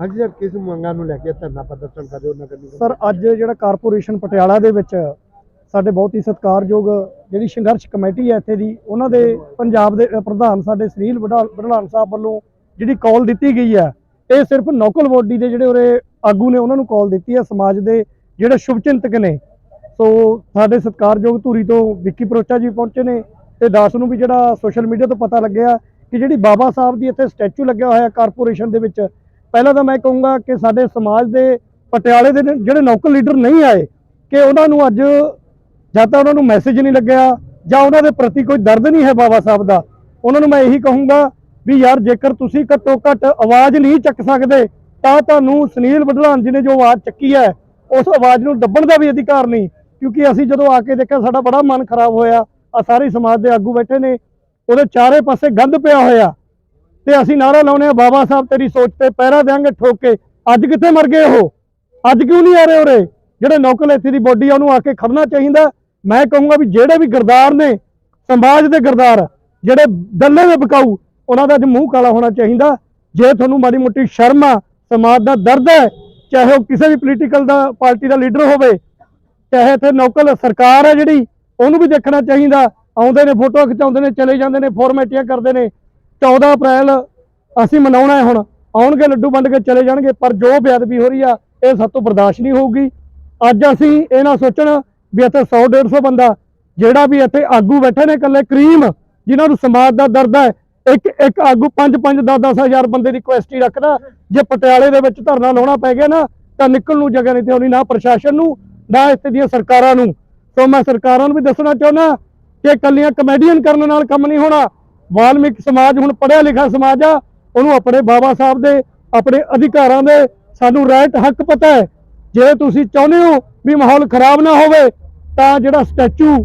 ਹਾਂਜੀ ਸਰ, ਕਿਸ ਮੰਗਾਂ ਨੂੰ ਲੈ ਕੇ ਧਰਨਾ ਪ੍ਰਦਰਸ਼ਨ ਕਰ ਰਹੇ ਹੋ, ਨਗਰ ਨਿਗਮ? ਸਰ, ਅੱਜ ਜਿਹੜਾ ਕਾਰਪੋਰੇਸ਼ਨ ਪਟਿਆਲਾ ਦੇ ਵਿੱਚ ਸਾਡੇ ਬਹੁਤ ਹੀ ਸਤਿਕਾਰਯੋਗ ਜਿਹੜੀ ਸੰਘਰਸ਼ ਕਮੇਟੀ ਹੈ ਇੱਥੇ ਦੀ, ਉਹਨਾਂ ਦੇ ਪੰਜਾਬ ਦੇ ਪ੍ਰਧਾਨ ਸਾਡੇ ਸੁਨੀਲ ਵਢਾਲ ਵਢਲਾਨ ਸਾਹਿਬ ਵੱਲੋਂ ਜਿਹੜੀ ਕਾਲ ਦਿੱਤੀ ਗਈ ਹੈ, ਇਹ ਸਿਰਫ ਨੌਕਲ ਬੋਡੀ ਦੇ ਜਿਹੜੇ ਉਰੇ ਆਗੂ ਨੇ, ਉਹਨਾਂ ਨੂੰ ਕਾਲ ਦਿੱਤੀ ਹੈ, ਸਮਾਜ ਦੇ ਜਿਹੜੇ ਸ਼ੁਭਚਿੰਤਕ ਨੇ। ਸੋ ਸਾਡੇ ਸਤਿਕਾਰਯੋਗ ਧੂਰੀ ਤੋਂ ਵਿੱਕੀ ਪਰੋਚਾ ਜੀ ਪਹੁੰਚੇ ਨੇ ਤੇ ਦਾਸ ਨੂੰ ਵੀ ਜਿਹੜਾ ਸੋਸ਼ਲ ਮੀਡੀਆ ਤੋਂ ਪਤਾ ਲੱਗਿਆ ਕਿ ਜਿਹੜੀ ਬਾਬਾ ਸਾਹਿਬ ਦੀ ਇੱਥੇ ਸਟੈਚੂ ਲੱਗਿਆ ਹੋਇਆ ਕਾਰਪੋਰੇਸ਼ਨ ਦੇ ਵਿੱਚ ਪਹਿਲਾਂ ਤਾਂ ਮੈਂ ਕਹੂੰਗਾ ਕਿ ਸਾਡੇ ਸਮਾਜ ਦੇ ਪਟਿਆਲੇ ਦੇ ਜਿਹੜੇ ਲੋਕਲ ਲੀਡਰ ਨਹੀਂ ਆਏ, ਕਿ ਉਹਨਾਂ ਨੂੰ ਅੱਜ ਜਾਂ ਤਾਂ ਉਹਨਾਂ ਨੂੰ ਮੈਸੇਜ ਨਹੀਂ ਲੱਗਿਆ, ਜਾਂ ਉਹਨਾਂ ਦੇ ਪ੍ਰਤੀ ਕੋਈ ਦਰਦ ਨਹੀਂ ਹੈ ਬਾਬਾ ਸਾਹਿਬ ਦਾ। ਉਹਨਾਂ ਨੂੰ ਮੈਂ ਇਹੀ ਕਹੂੰਗਾ ਵੀ ਯਾਰ ਜੇਕਰ ਤੁਸੀਂ ਘੱਟੋ ਘੱਟ ਆਵਾਜ਼ ਨਹੀਂ ਚੱਕ ਸਕਦੇ, ਤਾਂ ਤੁਹਾਨੂੰ ਸੁਨੀਲ ਬਦਲਾਨ ਜੀ ਨੇ ਜੋ ਆਵਾਜ਼ ਚੱਕੀ ਹੈ, ਉਸ ਆਵਾਜ਼ ਨੂੰ ਦੱਬਣ ਦਾ ਵੀ ਅਧਿਕਾਰ ਨਹੀਂ, ਕਿਉਂਕਿ ਅਸੀਂ ਜਦੋਂ ਆ ਕੇ ਦੇਖਿਆ ਸਾਡਾ ਬੜਾ ਮਨ ਖਰਾਬ ਹੋਇਆ ਆ ਸਾਰੇ ਸਮਾਜ ਦੇ ਆਗੂ ਬੈਠੇ ਨੇ, ਉਹਦੇ ਚਾਰੇ ਪਾਸੇ ਗੰਦ ਪਿਆ ਹੋਇਆ। ਤੇ ਅਸੀਂ ਨਾਰਾ ਲਾਉਨੇ ਆ ਬਾਬਾ ਸਾਹਿਬ ਤੇਰੀ ਸੋਚ ਤੇ ਪਹਿਰਾ ਦੇਾਂਗੇ ਠੋਕ। ਕੇ ਅੱਜ ਕਿੱਥੇ ਮਰ ਗਏ ਉਹ? ਅੱਜ ਕਿਉਂ ਨਹੀਂ ਆ ਰਹੇ ਉਰੇ? ਜਿਹੜੇ ਨੌਕਲ ਇੱਥੇ ਦੀ ਬੋਡੀ ਆ, ਉਹਨੂੰ ਆ ਕੇ ਖੜਨਾ ਚਾਹੀਦਾ। ਮੈਂ ਕਹੂੰਗਾ ਵੀ ਜਿਹੜੇ ਵੀ ਗਰਦਾਰ ਨੇ ਸਮਾਜ ਦੇ ਗਰਦਾਰ, ਜਿਹੜੇ ਦੱਲੇ ਦੇ ਬਕਾਊ, ਉਹਨਾਂ ਦਾ ਅੱਜ ਮੂੰਹ ਕਾਲਾ ਹੋਣਾ ਚਾਹੀਦਾ। ਜੇ ਤੁਹਾਨੂੰ ਮਾੜੀ ਮੋਟੀ ਸ਼ਰਮ ਆ, ਸਮਾਜ ਦਾ ਦਰਦ ਹੈ, ਚਾਹੇ ਉਹ ਕਿਸੇ ਵੀ ਪੋਲੀਟੀਕਲ ਦਾ, ਪਾਰਟੀ ਦਾ ਲੀਡਰ ਹੋਵੇ, ਚਾਹੇ ਇੱਥੇ ਨੌਕਲ ਸਰਕਾਰ ਹੈ ਜਿਹੜੀ, ਉਹਨੂੰ ਵੀ ਦੇਖਣਾ ਚਾਹੀਦਾ। ਆਉਂਦੇ ਨੇ ਫੋਟੋ ਖਿਚਾਉਂਦੇ ਨੇ, ਚਲੇ ਜਾਂਦੇ ਨੇ ਫਾਰਮੈਟੀਆਂ ਕਰਦੇ ਨੇ। 14 ਅਪ੍ਰੈਲ ਅਸੀਂ ਮਨਾਉਣਾ ਹੈ ਹੁਣ। ਆਉਣਗੇ ਲੱਡੂ ਵੰਡ ਕੇ ਚਲੇ ਜਾਣਗੇ, ਪਰ ਜੋ ਬੇਅਦਬੀ ਹੋ ਰਹੀ ਆ, ਇਹ ਸਭ ਤੋਂ ਬਰਦਾਸ਼ਤ ਨਹੀਂ ਹੋਊਗੀ। ਅੱਜ ਅਸੀਂ ਇਹ ਨਾ ਸੋਚਣ ਵੀ ਇੱਥੇ 100 150 ਬੰਦਾ, ਜਿਹੜਾ ਵੀ ਇੱਥੇ ਆਗੂ ਬੈਠੇ ਨੇ ਇਕੱਲੇ, ਕਰੀਮ, ਜਿਨ੍ਹਾਂ ਨੂੰ ਸਮਾਜ ਦਾ ਦਰਦ ਹੈ, ਇੱਕ ਇੱਕ ਆਗੂ 5 5 10 10 ਹਜ਼ਾਰ ਬੰਦੇ ਦੀ ਕੁਐਸਟੀ ਰੱਖਦਾ, ਜੇ ਪਟਿਆਲੇ ਦੇ ਵਿੱਚ ਧਰਨਾ ਲਾਉਣਾ ਪੈ ਗਿਆ ਨਾ, ਤਾਂ ਨਿਕਲਣ ਨੂੰ ਜਗ੍ਹਾ ਨਹੀਂ ਤੇ ਹੋਣੀ ਨਾ ਪ੍ਰਸ਼ਾਸਨ ਨੂੰ, ਨਾ ਇੱਥੇ ਦੀਆਂ ਸਰਕਾਰਾਂ ਨੂੰ। ਸੋ ਮੈਂ ਸਰਕਾਰਾਂ ਨੂੰ ਵੀ ਦੱਸਣਾ ਚਾਹੁੰਦਾ ਕਿ ਇਕੱਲੀਆਂ ਕਮੇਡੀਅਨ ਕਰਨ ਨਾਲ ਕੰਮ ਨਹੀਂ ਹੋਣਾ ਵਾਲਮੀਕ ਸਮਾਜ ਹੁਣ ਪੜ੍ਹਿਆ ਲਿਖਿਆ ਸਮਾਜ ਆ ਉਹਨੂੰ ਆਪਣੇ ਬਾਬਾ ਸਾਹਿਬ ਦੇ ਆਪਣੇ ਅਧਿਕਾਰਾਂ ਦੇ ਸਾਨੂੰ ਰਾਈਟ ਹੱਕ ਪਤਾ ਹੈ। ਜੇ ਤੁਸੀਂ ਚਾਹੁੰਦੇ ਹੋ ਵੀ ਮਾਹੌਲ ਖਰਾਬ ਨਾ ਹੋਵੇ ਤਾਂ ਜਿਹੜਾ ਸਟੈਚੂ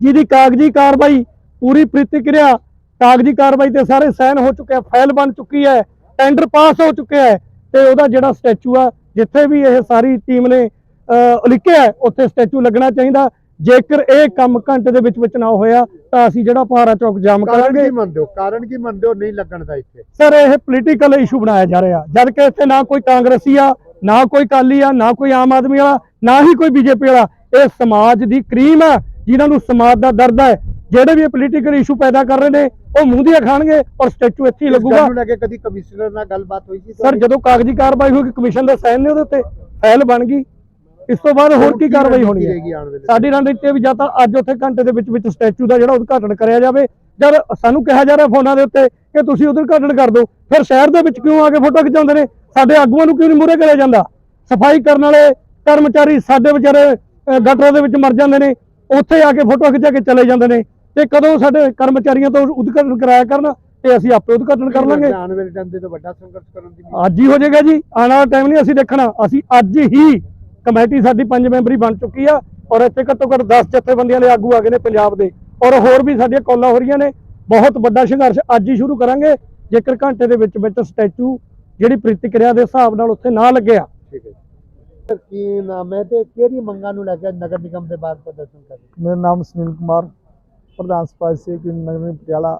ਜਿਹਦੀ ਕਾਗਜ਼ੀ ਕਾਰਵਾਈ ਪੂਰੀ ਪ੍ਰਤੀਕਿਰਿਆ ਕਾਗਜ਼ੀ ਕਾਰਵਾਈ ਤੇ ਸਾਰੇ ਸਾਈਨ ਹੋ ਚੁੱਕੇ ਆ ਫਾਈਲ ਬਣ ਚੁੱਕੀ ਹੈ ਟੈਂਡਰ ਪਾਸ ਹੋ ਚੁੱਕਿਆ ਹੈ ਤੇ ਉਹਦਾ ਜਿਹੜਾ ਸਟੈਚੂ ਆ ਜਿੱਥੇ ਵੀ ਇਹ ਸਾਰੀ ਟੀਮ ਨੇ ਅਹ, ਉਲੀਕਿਆ ਉੱਥੇ ਸਟੈਚੂ ਲੱਗਣਾ ਚਾਹੀਦਾ। ਜੇਕਰ ਇਹ ਕੰਮ ਘੰਟੇ ਦੇ ਵਿੱਚ ਵਿੱਚ ਨਾ ਹੋਇਆ ਤਾਂ ਅਸੀਂ ਜਿਹੜਾ ਪਹਾੜਾ ਚੌਕ ਜਾਮ ਕਾਰਨ ਕਰਾਂਗੇ। ਕੀ ਮੰਨਦੇ ਹੋ? ਕਾਰਨ ਕੀ ਮੰਨਦੇ ਹੋ ਨਹੀਂ ਲੱਗਣ ਦਾ ਇੱਥੇ? ਸਰ ਇਹ ਪੋਲੀਟੀਕਲ ਇਸ਼ੂ ਬਣਾਇਆ ਜਾ ਰਿਹਾ। ਜਦ ਕਿ ਇੱਥੇ ਨਾ ਕੋਈ ਕਾਂਗਰਸੀ ਆ ਨਾ ਕੋਈ ਕਾਲੀ ਆ ਨਾ ਕੋਈ ਆਮ ਆਦਮੀ ਵਾਲਾ ਨਾ ਹੀ ਕੋਈ ਬੀਜੇਪੀ ਵਾਲਾ। ਇਹ ਸਮਾਜ ਦੀ ਕਰੀਮ ਆ ਜਿਨ੍ਹਾਂ ਨੂੰ ਸਮਾਜ ਦਾ ਦਰਦ ਹੈ ਜਿਹੜੇ ਵੀ ਪੋਲੀਟੀਕਲ ਇਸ਼ੂ ਪੈਦਾ ਕਰ ਰਹੇ ਨੇ ਉਹ ਮੂੰਹ ਦੀਆਂ ਖਾਣਗੇ ਔਰ ਸਟੈਚੂ ਇੱਥੇ ਹੀ ਇਸ ਗੱਲ ਲੱਗੂਗਾ। ਨੂੰ ਲੈ ਕੇ ਕਦੀ ਕਮਿਸ਼ਨਰ ਨਾਲ ਗੱਲਬਾਤ ਹੋਈ ਸੀ ਸਰ ਜਦੋਂ ਕਾਗਜ਼ੀ ਕਾਰਵਾਈ ਹੋਈ ਕਮਿਸ਼ਨ ਦਾ ਸਾਈਨ ਨੇ ਉਹਦੇ ਉੱਤੇ ਫਾਈਲ ਬਣ ਗਈ। ਇਸ ਤੋਂ ਬਾਅਦ ਹੋਰ ਕੀ ਕਾਰਵਾਈ ਹੋਣੀ ਹੈ? ਸਾਡੀ ਰਣਨੀਤੀ ਹੈ ਵੀ ਜਾਂ ਤਾਂ ਅੱਜ ਉੱਥੇ ਘੰਟੇ ਦੇ ਵਿੱਚ ਵਿੱਚ ਸਟੈਚੂ ਦਾ ਜਿਹੜਾ ਉਦਘਾਟਨ ਕਰਿਆ ਜਾਵੇ ਜਦ ਸਾਨੂੰ ਕਿਹਾ ਜਾ ਰਿਹਾ ਫੋਨਾਂ ਦੇ ਉੱਤੇ ਕਿ ਤੁਸੀਂ ਉਦਘਾਟਨ ਕਰ ਦਿਓ। ਫਿਰ ਸ਼ਹਿਰ ਦੇ ਵਿੱਚ ਕਿਉਂ ਆ ਕੇ ਫੋਟੋ ਖਿਚਾਉਂਦੇ ਨੇ? ਸਾਡੇ ਆਗੂਆਂ ਨੂੰ ਕਿਉਂ ਨਹੀਂ ਮੂਹਰੇ ਕਰਿਆ ਜਾਂਦਾ? ਸਫ਼ਾਈ ਕਰਨ ਵਾਲੇ ਕਰਮਚਾਰੀ ਸਾਡੇ ਵਿਚਾਰੇ ਗਟਰਾਂ ਦੇ ਵਿੱਚ ਮਰ ਜਾਂਦੇ ਨੇ। ਉੱਥੇ ਆ ਕੇ ਫੋਟੋ ਖਿਚਾ ਕੇ ਚਲੇ ਜਾਂਦੇ ਨੇ। ਤੇ ਕਦੋਂ ਸਾਡੇ ਕਰਮਚਾਰੀਆਂ ਤੋਂ ਉਦਘਾਟਨ ਕਰਾਇਆ ਕਰਨ? ਤੇ ਅਸੀਂ ਆਪੇ ਉਦਘਾਟਨ ਕਰ ਲਾਂਗੇ। ਆਉਣ ਵੇਲੇ ਟਾਈਮ ਤੇ ਤਾਂ ਵੱਡਾ ਸੰਘਰਸ਼ ਕਰਨ ਦੀ ਅੱਜ ਹੀ ਹੋ ਜਾਏਗਾ ਜੀ। ਆਉਣ ਵਾਲਾ ਟਾਈਮ ਨਹੀਂ ਅਸੀਂ ਦੇਖਣਾ। ਅਸੀਂ ਅੱਜ ਹੀ ਕਮੇਟੀ ਸਾਡੀ ਪੰਜ ਮੈਂਬਰੀ ਬਣ ਚੁੱਕੀ ਆ ਔਰ ਇੱਥੇ ਘੱਟੋ ਘੱਟ 10 ਜਥੇਬੰਦੀਆਂ ਦੇ ਆਗੂ ਆ ਗਏ ਨੇ ਪੰਜਾਬ ਦੇ। ਔਰ ਹੋਰ ਵੀ ਸਾਡੀਆਂ ਕਾਲਾਂ ਹੋ ਰਹੀਆਂ ਨੇ। ਬਹੁਤ ਵੱਡਾ ਸੰਘਰਸ਼ ਅੱਜ ਹੀ ਸ਼ੁਰੂ ਕਰਾਂਗੇ। ਜੇਕਰ ਘੰਟੇ ਦੇ ਵਿੱਚ ਵਿੱਚ ਸਟੈਚੂ ਜਿਹੜੀ ਪ੍ਰਤੀਕਿਰਿਆ ਦੇ ਹਿਸਾਬ ਨਾਲ ਉੱਥੇ ਨਾ ਲੱਗਿਆ ਠੀਕ ਹੈ ਕੀ ਨਾਮ ਹੈ ਤੇ ਕਿਹੜੀ ਮੰਗਾਂ ਨੂੰ ਲੈ ਕੇ ਨਗਰ ਨਿਗਮ ਦੇ ਬਾਅਦ ਪ੍ਰਦਰਸ਼ਨ ਕਰ ਰਹੇ ਮੇਰਾ ਨਾਮ ਸੁਨੀਲ ਕੁਮਾਰ ਪ੍ਰਧਾਨ ਸਪਾਈ ਸੇਕ ਨਗਰ ਨਿਗਮ ਪਟਿਆਲਾ।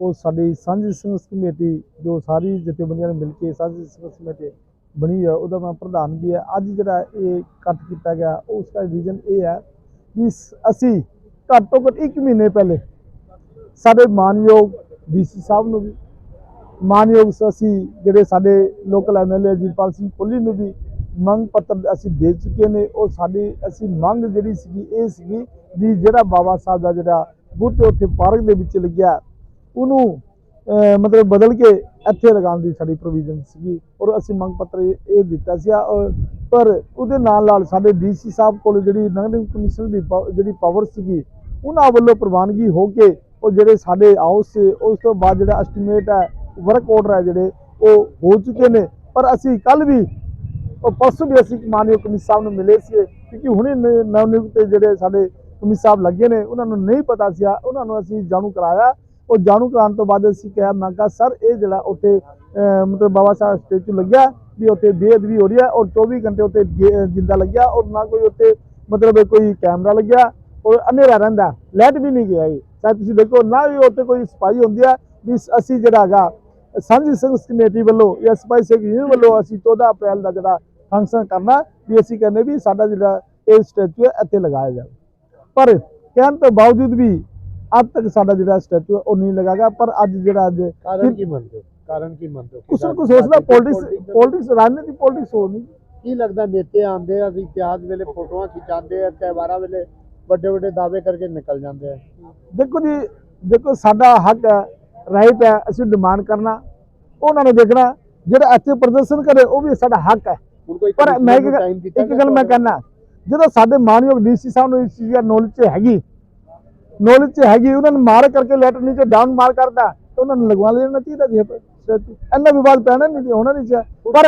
ਉਹ ਸਾਡੀ ਸਾਂਝੀ ਸੰਘਰਸ਼ ਕਮੇਟੀ ਜੋ ਸਾਰੀ ਜਥੇਬੰਦੀਆਂ ਨੇ ਮਿਲ ਕੇ ਸਾਂਝੀ ਸੰਘਰਸ਼ ਕਮੇਟੀ ਬਣੀ ਹੈ ਉਹਦਾ ਮੈਂ ਪ੍ਰਧਾਨ ਵੀ ਹੈ ਅੱਜ ਜਿਹੜਾ ਇਹ ਕੱਟ ਕੀਤਾ ਗਿਆ, ਉਸ ਦਾ ਰੀਜ਼ਨ ਇਹ ਹੈ ਕਿ ਸ- ਅਸੀਂ ਘੱਟ ਤੋਂ ਘੱਟ 1 ਮਹੀਨੇ ਪਹਿਲੇ ਸਾਡੇ ਮਾਨਯੋਗ ਡੀਸੀ ਸਾਹਿਬ ਨੂੰ ਵੀ, ਮਾਨਯੋਗ ਅਸੀਂ ਜਿਹੜੇ ਸਾਡੇ ਲੋਕਲ ਐਮਐਲਏ ਜੀਪਾਲ ਸਿੰਘ ਕੋਹਲੀ ਨੂੰ ਵੀ ਮੰਗ ਪੱਤਰ ਅਸੀਂ ਦੇ ਚੁੱਕੇ ਨੇ। ਉਹ ਸਾਡੀ, ਅਸੀਂ ਮੰਗ ਜਿਹੜੀ ਸੀਗੀ, ਇਹ ਸੀਗੀ ਵੀ ਜਿਹੜਾ ਬਾਬਾ ਸਾਹਿਬ ਦਾ ਜਿਹੜਾ ਬੁੱਤ ਉੱਥੇ ਪਾਰਕ ਦੇ ਵਿੱਚ ਲੱਗਿਆ, ਉਹਨੂੰ ਮਤਲਬ ਬਦਲ ਕੇ ਇੱਥੇ ਲਗਾਉਣ ਦੀ ਸਾਡੀ ਪ੍ਰੋਵੀਜ਼ਨ ਸੀਗੀ ਔਰ ਅਸੀਂ ਮੰਗ ਪੱਤਰ ਇਹ ਇਹ ਦਿੱਤਾ ਸੀ। ਪਰ ਉਹਦੇ ਨਾਲ ਨਾਲ ਸਾਡੇ ਡੀਸੀ ਸਾਹਿਬ ਕੋਲ ਜਿਹੜੀ ਨਗਰ ਨਿਗਮ ਕਮਿਸ਼ਨ ਦੀ ਪਾਵ- ਜਿਹੜੀ ਪਾਵਰ ਸੀਗੀ, ਉਹਨਾਂ ਵੱਲੋਂ ਪ੍ਰਵਾਨਗੀ ਹੋ ਕੇ ਉਹ ਜਿਹੜੇ ਸਾਡੇ ਹਾਊਸ ਸੀ, ਉਸ ਤੋਂ ਬਾਅਦ ਜਿਹੜਾ ਐਸਟੀਮੇਟ ਹੈ ਵਰਕ ਆਰਡਰ ਹੈ ਜਿਹੜੇ, ਉਹ ਹੋ ਚੁੱਕੇ ਨੇ। ਪਰ ਅਸੀਂ ਕੱਲ ਵੀ ਉਹ ਪਰਸੋਂ ਵੀ ਅਸੀਂ ਮਾਨਯੋਗ ਕਮਿਸ਼ਨ ਸਾਹਿਬ ਨੂੰ ਮਿਲੇ ਸੀ, ਕਿਉਂਕਿ ਹੁਣੇ ਨਵ ਨਿਯੁਕਤ ਜਿਹੜੇ ਸਾਡੇ ਕਮਿਸ਼ਨ ਸਾਹਿਬ ਲੱਗੇ ਨੇ, ਉਹਨਾਂ ਨੂੰ ਨਹੀਂ ਪਤਾ ਸੀ। ਉਹਨਾਂ ਨੂੰ ਅਸੀਂ ਜਾਣੂ ਕਰਾਇਆ। ਉਹ ਜਾਣੂ ਕਰਾਉਣ ਤੋਂ ਬਾਅਦ ਅਸੀਂ ਕਿਹਾ, ਮੈਂ ਕਿਹਾ, ਸਰ, ਇਹ ਜਿਹੜਾ ਉੱਥੇ ਮਤਲਬ ਬਾਬਾ ਸਾਹਿਬ ਸਟੇਚੂ ਲੱਗਿਆ ਵੀ ਉੱਥੇ ਬੇਅਦਬੀ ਹੋ ਰਹੀ ਹੈ ਔਰ 24 ਘੰਟੇ ਉੱਥੇ ਗੇ- ਜਿੰਦਾ ਲੱਗਿਆ ਔਰ ਨਾ ਕੋਈ ਉੱਥੇ, ਮਤਲਬ ਕੋਈ ਕੈਮਰਾ ਲੱਗਿਆ ਔਰ ਹਨੇਰਾ ਰਹਿੰਦਾ ਲਾਈਟ ਵੀ ਨਹੀਂ ਗਿਆ ਜੀ ਚਾਹੇ ਤੁਸੀਂ ਦੇਖੋ, ਨਾ ਵੀ ਉੱਥੇ ਕੋਈ ਸਫ਼ਾਈ ਹੁੰਦੀ ਹੈ, ਵੀ ਅਸੀਂ ਜਿਹੜਾ ਹੈਗਾ, ਸਾਂਝੀ ਸੰਘਰਸ਼ ਕਮੇਟੀ ਵੱਲੋਂ ਜਾਂ ਸਿਪਾਹੀ ਸਿੰਘ ਯੂਨੀਅਨ ਵੱਲੋਂ ਅਸੀਂ 14 ਅਪ੍ਰੈਲ ਦਾ ਜਿਹੜਾ ਫੰਕਸ਼ਨ ਕਰਨਾ ਵੀ ਅਸੀਂ ਕਹਿੰਦੇ ਵੀ ਸਾਡਾ ਜਿਹੜਾ ਇਹ ਸਟੈਚੂ ਹੈ, ਇੱਥੇ ਲਗਾਇਆ ਜਾਵੇ। ਪਰ ਕਹਿਣ ਤੋਂ ਬਾਵਜੂਦ ਵੀ ਅੱਜ ਤੱਕ ਸਾਡਾ ਜਿਹੜਾ ਸਟੈਚੂ ਉਹ ਨਹੀਂ ਲਗਾਗਾ ਪਰ ਅੱਜ ਜਿਹੜਾ ਅੱਜ ਕਾਰਨ ਕੀ ਮੰਨਦੇ ਕਾਰਨ ਕੀ ਮੰਨਦੇ ਕੁਛ ਨਾ ਕੁਛ ਸੋਚਦਾ ਪੋਲਿਟਿਕਸ ਪੋਲਿਟਿਕਸ ਰਾਜਨੀਤੀ ਪੋਲਿਟਿਕਸ ਹੋਣੀ ਕੀ ਲੱਗਦਾ ਨੇਤੇ ਆਉਂਦੇ ਆ ਅਸੀਂ ਤਿਆਗ ਵੇਲੇ ਫੋਟੋਆਂ ਖਿਚਾਉਂਦੇ ਆ ਤਿਉਹਾਰਾਂ ਵੇਲੇ ਵੱਡੇ ਵੱਡੇ ਦਾਅਵੇ ਕਰਕੇ ਨਿਕਲ ਜਾਂਦੇ ਆ। ਦੇਖੋ ਜੀ ਦੇਖੋ ਸਾਡਾ ਹੱਕ ਹੈ ਰਾਈਟ ਹੈ ਅਸੀਂ ਡਿਮਾਂਡ ਕਰਨਾ ਉਹਨਾਂ ਨੇ ਦੇਖਣਾ ਜਿਹੜਾ ਇੱਥੇ ਪ੍ਰਦਰਸ਼ਨ ਕਰੇ ਉਹ ਵੀ ਸਾਡਾ ਹੱਕ ਹੈ। ਪਰ ਮੈਂ ਇੱਕ ਗੱਲ ਮੈਂ ਕਹਿਣਾ ਜਦੋਂ ਸਾਡੇ ਮਾਨਯੋਗ ਡੀਸੀ ਸਾਹਿਬ ਨੂੰ ਇਸ ਚੀਜ਼ ਦਾ ਨੌਲੇਜ ਚ ਹੈਗੀ ਨੌਲੇਜ ਚ ਹੈਗੀ ਉਹਨਾਂ ਨੂੰ ਮਾਰ ਕਰਕੇ ਲੈਟਰ ਨੀਚੇ ਡਾਊਨ ਮਾਰ ਕਰਦਾ ਤਾਂ ਉਹਨਾਂ ਨੂੰ ਲਗਵਾ ਲੈਣਾ ਚਾਹੀਦਾ ਜੀ ਇੰਨਾ ਵਿਵਾਦ ਪੈਣਾ ਨਹੀਂ ਹੋਣਾ ਨਹੀਂ ਸੀ। ਪਰ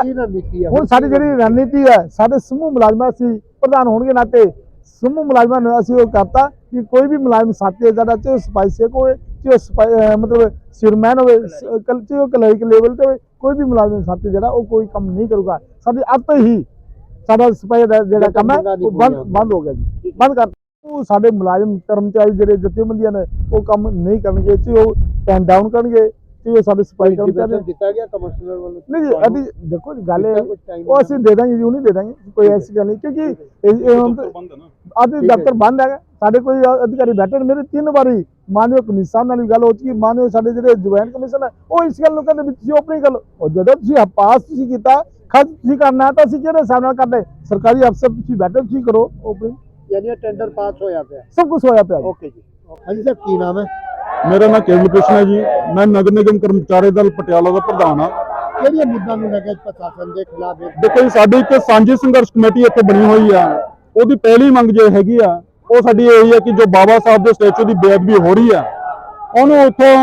ਹੁਣ ਸਾਡੀ ਜਿਹੜੀ ਰਣਨੀਤੀ ਹੈ ਸਾਡੇ ਸਮੂਹ ਮੁਲਾਜ਼ਮਾਂ ਸੀ ਪ੍ਰਧਾਨ ਹੋਣਗੇ ਨਾਤੇ ਸਮੂਹ ਮੁਲਾਜ਼ਮਾਂ ਨੂੰ ਅਸੀਂ ਉਹ ਕਰਤਾ ਕਿ ਕੋਈ ਵੀ ਮੁਲਾਜ਼ਮ ਸਾਥੀ ਸਾਡਾ ਚਾਹੇ ਸਿਪਾਹੀ ਸੇਕ ਹੋਵੇ ਚਾਹੇ ਮਤਲਬ ਸਿਰਮੈਨ ਹੋਵੇ ਚਾਹੇ ਉਹ ਕਲੈਰਿਕ ਲੈਵਲ ਤੇ ਹੋਵੇ ਕੋਈ ਵੀ ਮੁਲਾਜ਼ਮ ਸਾਥੀ ਜਿਹੜਾ ਉਹ ਕੋਈ ਕੰਮ ਨਹੀਂ ਕਰੂਗਾ। ਸਾਡੀ ਅੱਤ ਹੀ ਸਾਡਾ ਸਿਪਾਹੀ ਦਾ ਜਿਹੜਾ ਕੰਮ ਹੈ ਉਹ ਬੰਦ ਬੰਦ ਹੋ ਗਿਆ ਜੀ। ਬੰਦ ਕਰ ਉਹ ਸਾਡੇ ਮੁਲਾਜ਼ਮ ਕਰਮਚਾਰੀ ਜਿਹੜੇ ਜਥੇਬੰਦੀਆਂ ਨੇ ਉਹ ਕੰਮ ਨਹੀਂ ਕਰਨਗੇ। ਚਾਹੇ ਉਹ ਟੈਨ ਡਾਊਨ ਕਰਨਗੇ ਉਹ ਸਾਡੇ ਸਿਪਾਹੀ ਕਰਮਚਾਰੀ ਦਿੱਤਾ ਗਿਆ ਕਮਿਸ਼ਨਰ ਵੱਲੋਂ? ਨਹੀਂ ਜੀ ਅਭੀ ਦੇਖੋ ਜੀ ਗੱਲ ਉਹ ਅਸੀਂ ਦੇ ਦਾਂਗੇ ਜੀ ਉਹ ਨਹੀਂ ਦੇ ਦਾਂਗੇ। ਕੋਈ ਐਸੀ ਗੱਲ ਨਹੀਂ ਕਿਉਂਕਿ ਇਹ- ਹੁਣ ਤਾਂ ਅੱਜ ਦਫ਼ਤਰ ਬੰਦ ਹੈਗਾ। ਸਾਡੇ ਕੋਈ ਅਧਿਕਾਰੀ ਬੈਠੇ ਨੇ। ਮੇਰੇ ਤਿੰਨ ਵਾਰੀ ਮਾਨਯੋਗ ਕਮਿਸ਼ਨ ਨਾਲ ਵੀ ਗੱਲ ਹੋ ਚੁੱਕੀ। ਮਾਨਯੋਗ ਸਾਡੇ ਜਿਹੜੇ ਜੁਆਇੰਟ ਕਮਿਸ਼ਨ ਹੈ ਉਹ ਇਸ ਗੱਲ ਨੂੰ ਕਹਿੰਦੇ ਵੀ ਤੁਸੀਂ ਓਪਨਿੰਗ ਕਰ ਲਓ ਉਹ ਜਦੋਂ ਤੁਸੀਂ ਪਾਸ ਤੁਸੀਂ ਕੀਤਾ ਖਰਚ ਤੁਸੀਂ ਕਰਨਾ ਤਾਂ ਅਸੀਂ ਕਿਹੜੇ ਹਿਸਾਬ ਨਾਲ ਕਰਦੇ? ਸਰਕਾਰੀ ਅਫਸਰ ਤੁਸੀਂ ਬੈਠੇ ਤੁਸੀਂ ਕਰੋ ਓਪਨਿੰਗ ਯਾਨੀ ਟੈਂਡਰ ਪਾਸ ਹੋਇਆ ਪਿਆ। ਸਭ ਕੁਝ ਹੋਇਆ ਪਿਆ ਜੀ। ਓਕੇ ਜੀ। ਹਾਂਜੀ ਸਰ ਕੀ ਨਾਮ ਹੈ? ਮੇਰਾ ਨਾਮ ਕੇਵਲ ਕ੍ਰਿਸ਼ਨ ਹੈ ਜੀ। ਮੈਂ ਨਗਰ ਨਿਗਮ ਕਰਮਚਾਰੀ ਦਲ ਪਟਿਆਲਾ ਦਾ ਪ੍ਰਧਾਨ ਹਾਂ। ਕਿਹੜੀਆਂ ਮੁੱਦਿਆਂ ਨੂੰ ਲੈ ਕੇ ਪ੍ਰਸ਼ਾਸਨ ਦੇ ਖਿਲਾਫ ਇਹ ਦੇਖੋ ਜੀ ਸਾਡੀ ਇੱਕ ਸਾਂਝੀ ਸੰਘਰਸ਼ ਕਮੇਟੀ ਇੱਥੇ ਬਣੀ ਹੋਈ ਆ। ਉਹਦੀ ਪਹਿਲੀ ਮੰਗ ਜੇ ਹੈਗੀ ਆ ਉਹ ਸਾਡੀ ਇਹ ਹੈ ਕਿ ਜੋ ਬਾਬਾ ਸਾਹਿਬ ਦੇ ਸਟੈਚੂ ਦੀ ਬੇਅਦਬੀ ਹੋ ਰਹੀ ਆ ਉਹਨੂੰ ਉੱਥੋਂ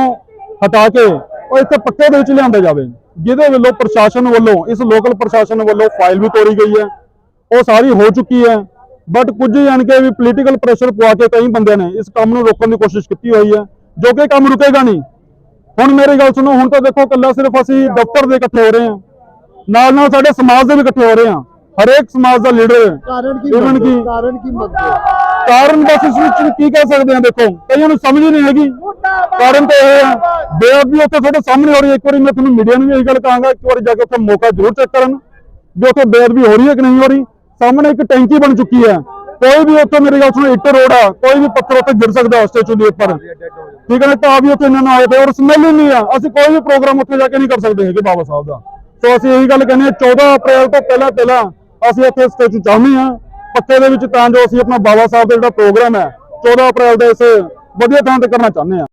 ਹਟਾ ਕੇ ਉਹ ਇੱਥੇ ਪੱਕੇ ਦੇ ਵਿੱਚ ਲਿਆਂਦਾ ਜਾਵੇ। ਜਿਹਦੇ ਵੱਲੋਂ ਪ੍ਰਸ਼ਾਸਨ ਵੱਲੋਂ ਇਸ ਲੋਕਲ ਪ੍ਰਸ਼ਾਸਨ ਵੱਲੋਂ ਫਾਈਲ ਵੀ ਤੋੜੀ ਗਈ ਹੈ ਉਹ ਸਾਰੀ ਹੋ ਚੁੱਕੀ ਹੈ ਬਟ ਕੁਝ ਜਾਣ ਕੇ ਵੀ ਪੋਲੀਟੀਕਲ ਪ੍ਰੈਸ਼ਰ ਪਵਾ ਕੇ ਕਈ ਬੰਦਿਆਂ ਨੇ ਇਸ ਕੰਮ ਨੂੰ ਰੋਕਣ ਦੀ ਕੋਸ਼ਿਸ਼ ਕੀਤੀ ਹੋਈ ਹੈ ਜੋ ਕਿ ਕੰਮ ਰੁਕੇਗਾ ਨਹੀਂ। ਹੁਣ ਮੇਰੀ ਗੱਲ ਸੁਣੋ ਹੁਣ ਤਾਂ ਦੇਖੋ ਕੱਲਾ ਸਿਰਫ ਅਸੀਂ ਦਫ਼ਤਰ ਦੇ ਇਕੱਠੇ ਹੋ ਰਹੇ ਹਾਂ। ਨਾਲ ਨਾਲ ਸਾਡੇ ਸਮਾਜ ਦੇ ਵੀ ਇਕੱਠੇ ਹੋ ਰਹੇ ਹਾਂ। ਹਰੇਕ ਸਮਾਜ ਦਾ ਲੀਡਰ ਕਾਰਨ ਕੀ ਕਾਰਨ ਕੀ? ਕਾਰਨ ਬਸ ਇਸ ਵਿੱਚ ਕੀ ਕਹਿ ਸਕਦੇ ਹਾਂ ਦੇਖੋ ਕਈਆਂ ਨੂੰ ਸਮਝ ਹੀ ਨਹੀਂ ਹੈਗੀ। ਕਾਰਨ ਤਾਂ ਇਹ ਹੈ ਬੇਅਦਬੀ ਉੱਥੇ ਤੁਹਾਡੇ ਸਾਹਮਣੇ ਹੋ ਰਹੀ ਹੈ। ਇੱਕ ਵਾਰੀ ਮੈਂ ਤੁਹਾਨੂੰ ਮੀਡੀਆ ਨੂੰ ਵੀ ਇਹੀ ਗੱਲ ਕਹਾਂਗਾ ਇੱਕ ਵਾਰੀ ਜਾ ਕੇ ਉੱਥੇ ਮੌਕਾ ਜ਼ਰੂਰ ਚੈੱਕ ਕਰਨ ਵੀ ਉੱਥੇ ਬੇਅਦਬੀ ਹੋ ਰਹੀ ਹੈ ਕਿ ਨਹੀਂ ਹੋ ਰਹੀ। ਸਾਹਮਣੇ ਇੱਕ ਟੈਂਕੀ ਬਣ ਚੁੱਕੀ ਹੈ। ਕੋਈ ਵੀ ਉੱਥੇ ਮੇਰੀ ਗੱਲ ਸੁਣੋ, ਇੱਟ ਰੋਡ ਆ, ਕੋਈ ਵੀ ਪੱਥਰ ਉੱਥੇ ਗਿਰ ਸਕਦਾ ਸਟੇਚੂ ਦੇ ਉੱਪਰ। ਠੀਕ ਹੈ ਨਾ, ਤਾਂ ਵੀ ਉੱਥੇ ਇਹਨਾਂ ਨਾਲ ਆਏ ਪਏ ਔਰ ਸਮੈਲ ਹੀ ਨਹੀਂ ਆ। ਅਸੀਂ ਕੋਈ ਵੀ ਪ੍ਰੋਗਰਾਮ ਉੱਥੇ ਜਾ ਕੇ ਨਹੀਂ ਕਰ ਸਕਦੇ ਹੈਗੇ ਬਾਬਾ ਸਾਹਿਬ ਦਾ। ਸੋ ਅਸੀਂ ਇਹੀ ਗੱਲ ਕਹਿੰਦੇ ਹਾਂ 14 ਅਪ੍ਰੈਲ ਤੋਂ ਪਹਿਲਾਂ ਪਹਿਲਾਂ ਅਸੀਂ ਇੱਥੇ ਸਟੇਚੂ ਚਾਹੁੰਦੇ ਹਾਂ। ਪੱਤੇ ਦੇ ਵਿੱਚ ਤਾਂ ਜੋ ਅਸੀਂ ਆਪਣਾ ਬਾਬਾ ਸਾਹਿਬ ਦਾ ਜਿਹੜਾ ਪ੍ਰੋਗਰਾਮ ਹੈ 14 ਅਪ੍ਰੈਲ ਦੇ ਇਸ ਵਧੀਆ ਥਾਂ ਤੇ ਕਰਨਾ ਚਾਹੁੰਦੇ ਹਾਂ।